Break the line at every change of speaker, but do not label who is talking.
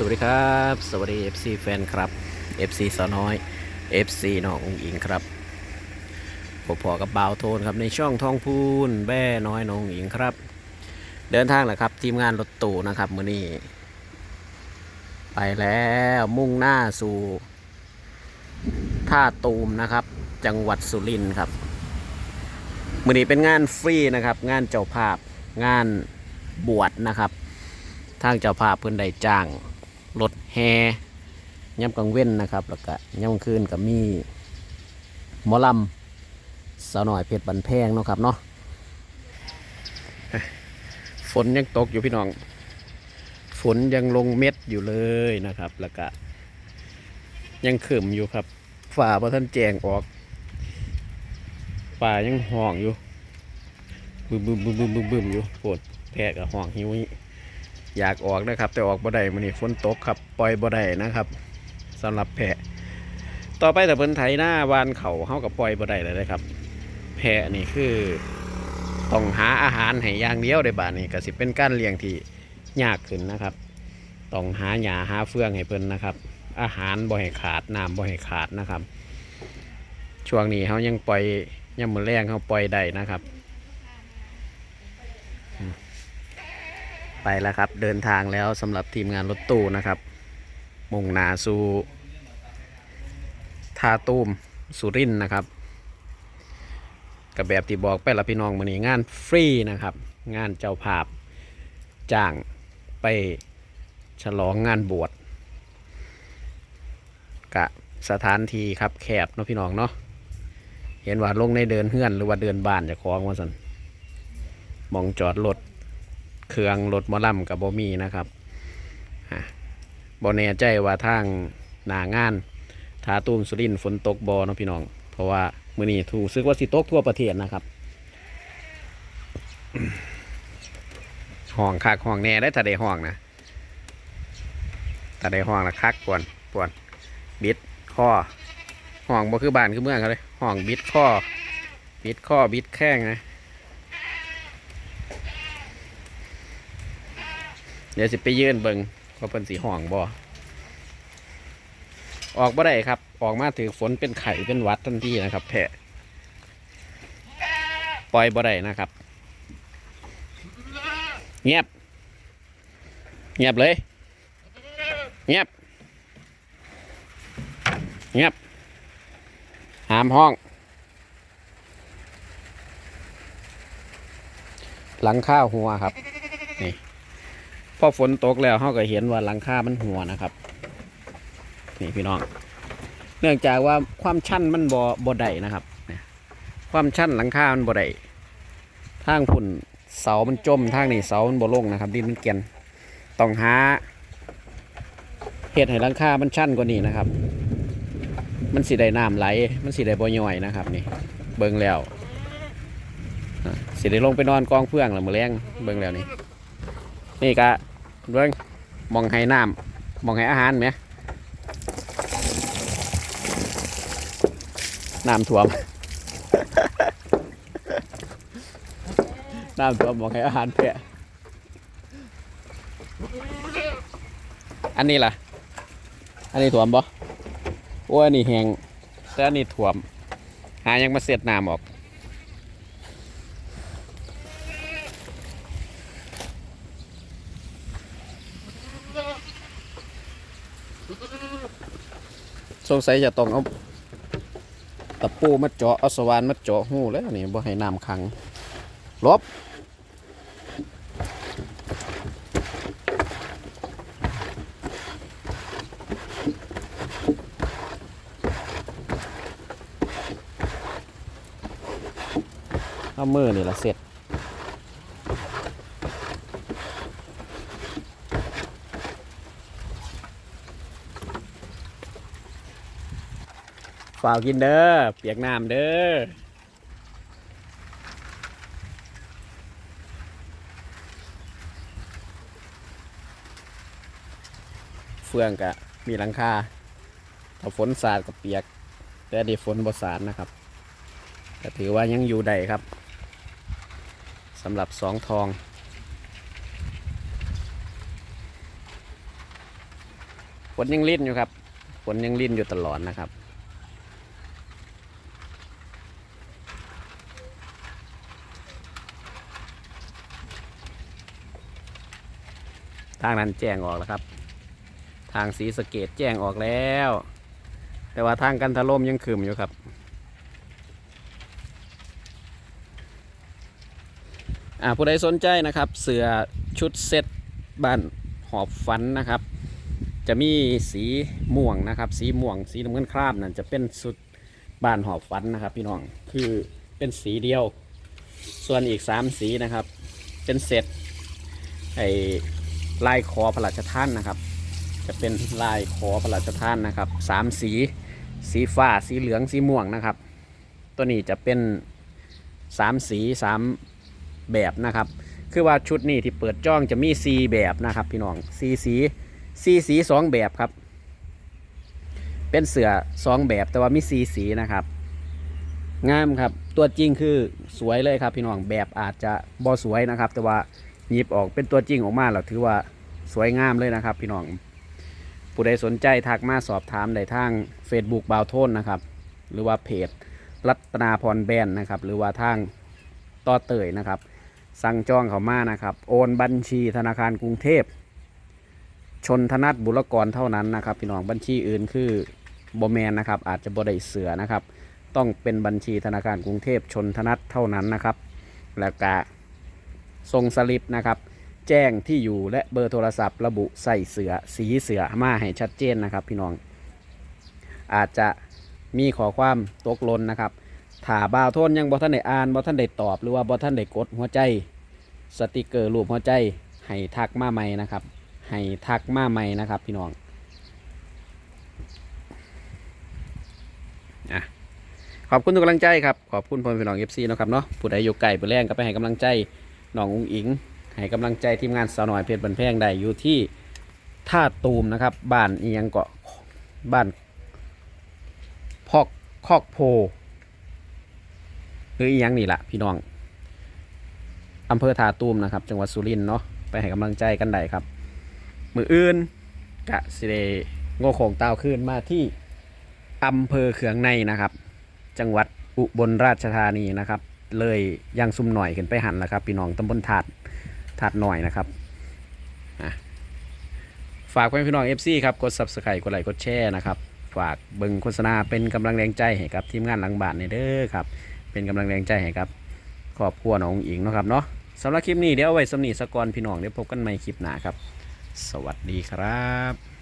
สวัสดีครับ สวัสดี FC แฟนครับ FC สาวน้อย FC น้ององอิงครับผมพอกับบ่าวโทนครับในช่องทองพูนแบ่น้อยน้องอิงครับ เดินทางแหละครับ ทีมงานรถตู้นะครับมื้อนี้ ไปแล้วมุ่งหน้าสู่ท่าตูมนะครับ จังหวัดสุรินทร์ครับมื้อนี้เป็นงานฟรีนะครับ งานเจ้าภาพงานบวชนะครับทางเจ้าภาพเพิ่อนได้จ้าง รถแห่ย่ำกลางเว้นนะครับ แล้วก็ย่ำกลางคืนก็มีหมอลำสาวหน่อยเพชรบันแพงเนาะครับเนาะฝนยังตกอยู่พี่น้อง ฝนยังลงเม็ดอยู่เลยนะครับ แล้วก็ยังขึ้มอยู่ครับฝ่าพระท่านแจงออกป่ายังห่องอยู่บึมบึมบึมบึมบึมบึมอยู่ปวดแพะกับห่องหิวนี่ อยากออกนะครับ แต่ออกบ่ได้มื้อนี้ฝนตกครับปล่อยบ่ได้นะครับสำหรับแพะ ต่อไปแต่เพิ่นไถหน้าวานเขาเฮากับปล่อยบ่ได้เลยนะครับ แพะนี่คือต้องหาอาหารให้อย่างเดียวได้บาดนี้ก็สิเป็นการเลี้ยงที่ยากขึ้นนะครับต้องหาหญ้าหาเฟืองให้เพิ่นนะครับ อาหารบ่ให้ขาดน้ำบ่ให้ขาดนะครับ ช่วงนี้เฮายังปล่อยยามมื้อแรงเฮาปล่อยได้นะครับ ไปแล้วครับ เดินทางแล้วสำหรับทีมงานรถตู้นะครับ มุ่งหนาสู่ทาตูมสุรินนะครับกับแบบที่บอกไปและพี่น้องมือนี้งานฟรีนะครับ งานเจ้าภาพจ้างไปฉลองงานบวชกะสถานที่ครับแคบเนาะพี่น้องเนาะเห็นว่าลงในเดินเฮือนหรือว่าเดินบ้านจะคล้องว่าสันมองจอดรถ เครื่องรถมอลำกับบ่มีนะครับฮะบ่แน่ใจว่าทางหนางานทาตูมสุรินฝนตกบ่เนาะพี่น้อง เพราะว่ามื้อนี้ถูกซึกว่าสิตกทั่วประเทศนะครับห้องคักห้องแน่ได้ถ้าได้ห้องนะถ้าได้ห้องละคักปวนปวนบิดข้อห้องบ่คือบ้านคือเมืองเขาเลยห้องบิดข้อบิดข้อบิดแข้งนะ ดี๋ยวสิไปยื่นเบิงว่าเป็นสีห่องบ่ออกบ่ได้ครับ ออกมาถือฝนเป็นไข่เป็นวัดทันทีนะครับ แพะปล่อยบ่ได้นะครับเงียบเงียบเลยเงียบเงียบหามห้อง หลังข้าวหัวครับ พอฝนตกแล้วเขาก็เห็นว่าหลังคามันหัวนะครับ นี่พี่น้อง เนื่องจากว่าความชันมันบ่บ่ได้นะครับความชันหลังคามันบ่ได้ทางพุ่นเสามันจมทางนี้เสามันบ่ลงนะครับ ดินมันเกลียนต้องหาเหตุให้หลังคามันชันกว่านี้นะครับ มันสิได้น้ำไหล มันสิได้บ่ย่อยนะครับ นี่ เบิ่งแล้วสิได้ลงไปนอนกองเฟื่องแล้วมื้อแรงเบิ่งแล้วนี่นี่กะ เบิ่งมองให้น้ำมองให้อาหารไหมน้ำท่วม น้ำท่วมมองให้อาหารแพะอันนี้ล่ะ อันนี้ท่วมบ่โอ้อันนี้แหงแต่อันนี้ท่วม หายังมาเสียดน้ำออก สงสัยจะต้องเอาตะปูมาเจาะเอาสว่านมาเจาะหูแล้วนี่บ่ให้น้ำขังลบเอามือนี่ละเสร็จ ฝากกินเด้อ เปียกน้ำเด้อ เฟืองกะมีหลังคาถ้าฝนสาดกับเปียก แต่ดีฝนบ่สาดนะครับก็ถือว่ายังอยู่ได้ครับสำหรับสองทองฝนยังลิ้นอยู่ครับฝนยังลิ้นอยู่ตลอดนะครับ ทางนั้นแจ้งออกแล้วครับ ทางสีสเกตแจ้งออกแล้ว แต่ว่าทางกันทะลมยังคืมอยู่ครับ อ่าผู้ใดสนใจนะครับ เสือชุดเซ็ตบ้านหอบฟันนะครับ จะมีสีม่วงนะครับ สีม่วงสีน้ำเงินคราบนั่นจะเป็นสุดบ้านหอบฟันนะครับ พี่น้องคือเป็นสีเดียว ส่วนอีกสามสีนะครับ เป็นเซตไอ ลายคอพระราชทานนะครับ จะเป็นลายคอพระราชทานนะครับสามสี สีฟ้า สีเหลือง สีม่วงนะครับ ตัวนี้จะเป็นสามสีสามแบบนะครับ คือว่าชุดนี้ที่เปิดจ้องจะมีสีแบบนะครับ พี่น้องสีสีสีสีสองแบบครับ เป็นเสือสองแบบแต่ว่ามีสีสีนะครับงามครับ ตัวจริงคือสวยเลยครับพี่น้องแบบอาจจะบอสวยนะครับ แต่ว่า หยิบออกเป็นตัวจริงออกมาแล้วถือว่าสวยงามเลยนะครับ พี่น้อง ผู้ใดสนใจทักมาสอบถามได้ทาง Facebook บาวโทนนะครับ หรือว่าเพจรัตนาพรแบนนะครับ หรือว่าทางต่อเตยนะครับ สั่งจองเขามานะครับ โอนบัญชีธนาคารกรุงเทพ ชนธนัทบุรกรเท่านั้นนะครับ พี่น้องบัญชีอื่นคือบแมนนะครับ อาจจะบได้เสือนะครับ ต้องเป็นบัญชีธนาคารกรุงเทพชนธนัทเท่านั้นนะครับ แล้วก็ ส่งสลิปนะครับ แจ้งที่อยู่และเบอร์โทรศัพท์ ระบุใส่เสือสีเสือมาให้ชัดเจนนะครับ พี่น้อง อาจจะมีขอความตกหลนนะครับถ้าบ่าวทนยังบ่ท่านได้อ่านบ่ท่านได้ตอบหรือว่าบ่ท่านได้กดหัวใจสติกเกอร์รูปหัวใจให้ทักมาใหม่นะครับให้ทักมาใหม่นะครับพี่น้องอะขอบคุณทุกกำลังใจครับ ขอบคุณพ่อแม่พี่น้องเอฟซีนะครับเนาะผู้ใดอยู่ไกลผู้แรงก็ไปให้กำลังใจ น้องอุ้งอิงให้กำลังใจทีมงานสาวหน่อยเพชรบันแพงได้อยู่ที่ท่าตูมนะครับบ้านอียงเกาะบ้านพอกคอกโพหรืออียงนี่แหละพี่น้องอำเภอท่าตูมนะครับ จังหวัดสุรินทร์เนาะไปให้กำลังใจกันได้ครับ มืออื่นกะสิเดโง่โขงเต้าขึ้นมาที่อำเภอเขืองในนะครับ จังหวัดอุบลราชธานีนะครับ เลยยังซุ่มหน่อยขึ้นไปหันแล้วครับ พี่น้องตำบลถาดถาดหน่อยนะครับอะฝากไว้พี่น้อง FC ครับกด Subscribe กดไลค์กดแชร์นะครับฝากเบิ่งโฆษณาเป็นกำลังแรงใจให้กับทีมงานหลังบ้านนี่เด้อครับเป็นกำลังแรงใจให้กับครอบครัวน้องอิงนะครับเนาะสำหรับคลิปนี้เดี๋ยวเอาไว้สำนีสกอนพี่น้องเดี๋ยวพบกันใหม่คลิปหน้าครับ สวัสดีครับ